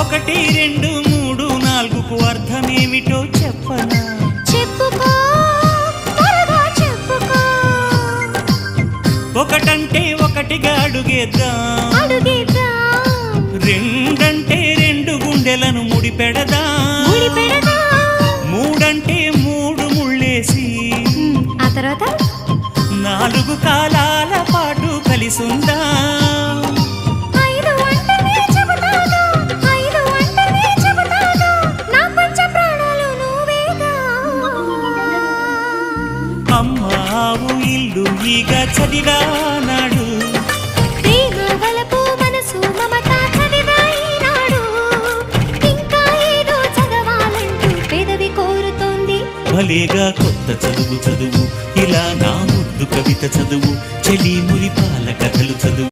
ఒకటి రెండు మూడు నాలుగుకు అర్థమేమిటో చెప్పనా? చెప్పుకో ఒకటంటే ఒకటిగా అడుగేద్దాం. రెండంటే రెండు గుండెలను ముడిపెడదా. మూడంటే మూడు ముళ్ళేసి. ఆ తర్వాత? నాలుగు కాలాల ఏదో చదవాలంటూ పెదవి కోరుతోంది. భలేగా కొత్త చదువు చదువు ఇలా నా ముద్దు కవిత చదువు చెలి మురిపాల కథలు చదువు.